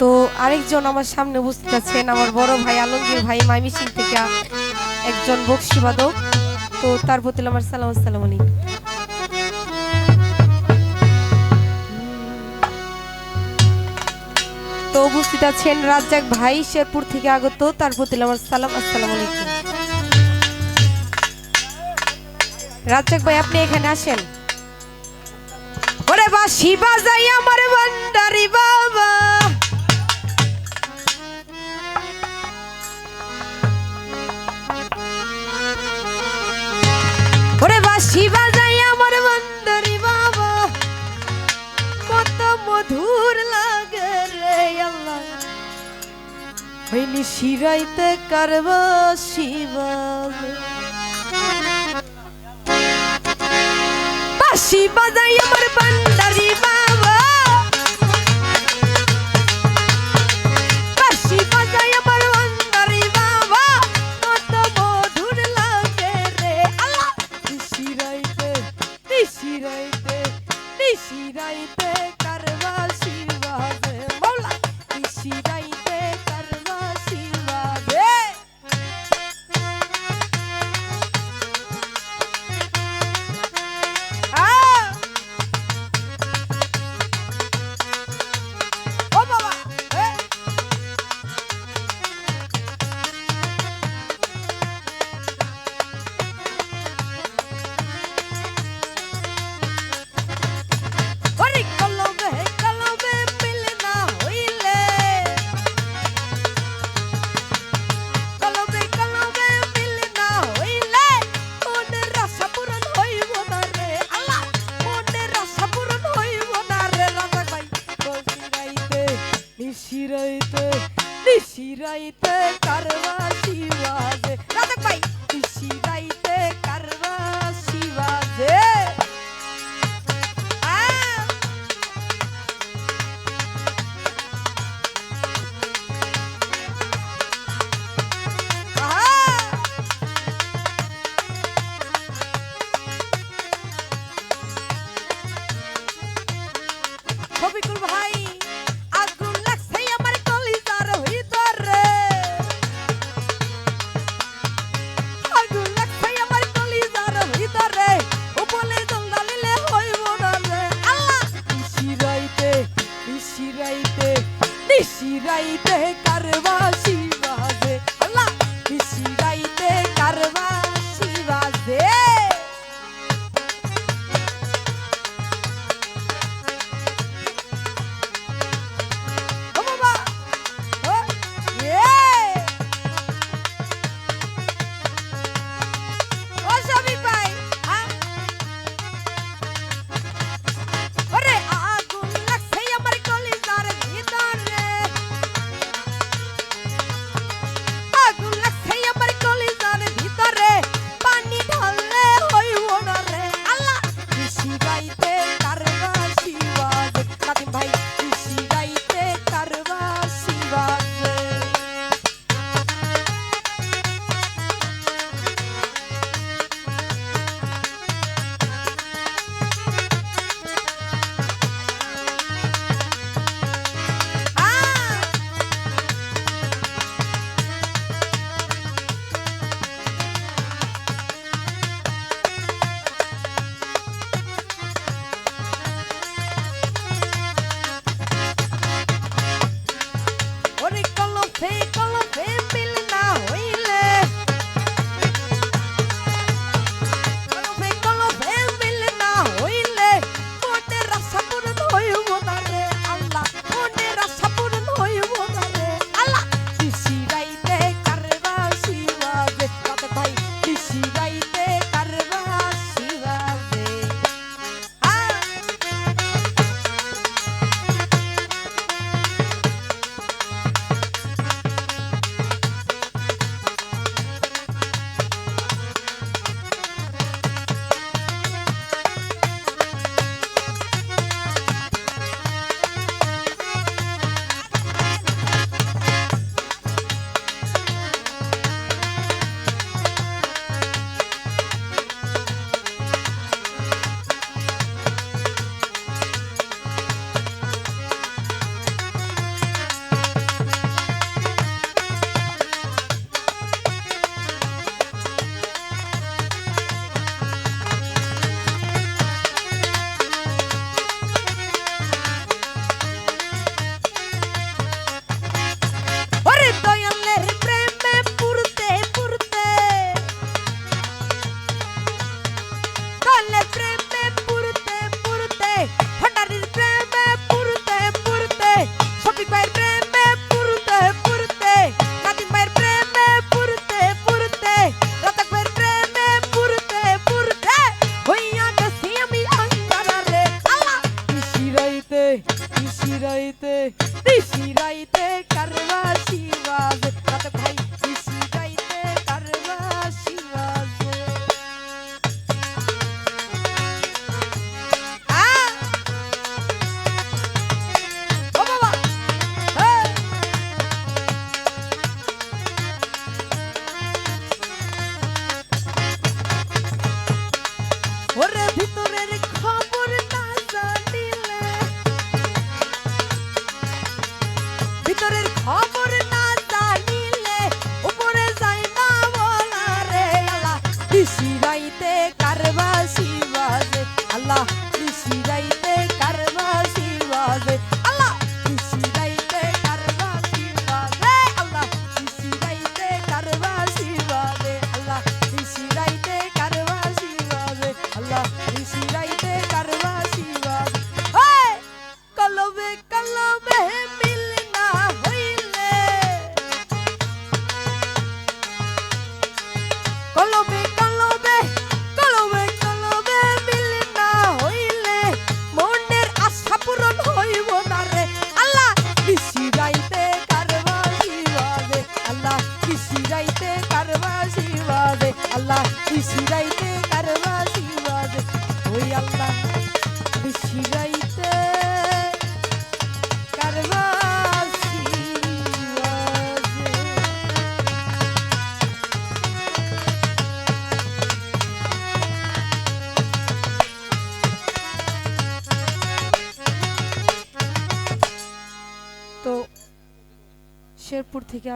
তো আরেকজন আমার সামনে উপস্থিত আছেন, আমার বড় ভাই আলমগীর ভাই মাইমি সিং থেকে একজন বক্সিবাদক তো তার প্রতি আমার সালাম, আসসালাম আলাইকুম। তো উপস্থিত আছেন রাজ্জাক ভাই, শেরপুর থেকে আগত, তার প্রতি আমার সালাম, আসসালাম আলাইকুম। রাজ্জাক ভাই, আপনি এখানে আসেন। ওরে বাসি বাজাই মধুর লাগে রে আল্লাহ। হইনি শিরাইতে কারবা শিবাবে বাঁশি বাজাই আমার ভান্ডারি বাবা। বাঁশি বাজাই আমার ভান্ডারি বাবা। কত মধুর লাগে রে আল্লাহ। নিশিরাইতে নিশিরাইতে নিশিরাইতে কারবা নিশিরাইতে কারবা রাইতে দিশি রাইতে করবা শিবাজ রাত ভাই রাইতে কারবাসি বাজে আল্লাহ নিশি রাইতে কারবাসি বাজে আল্লাহ নিশি রাইতে কারবাসি বাজে আল্লাহ নিশি রাইতে কারবাসি বাজে আল্লাহ নিশি রাইতে কারবাসি বাজে আল্লাহ নিশি রাইতে কারবাসি বাজে hey! কলবে কলবে মিল না হইলে। কলবে আল্লাহ কিসি রাইতে কারবাসি বাজে? ওই আল্লাহ কিসি রাইতে কারবাসি বাজে। তো শেরপুর থেকে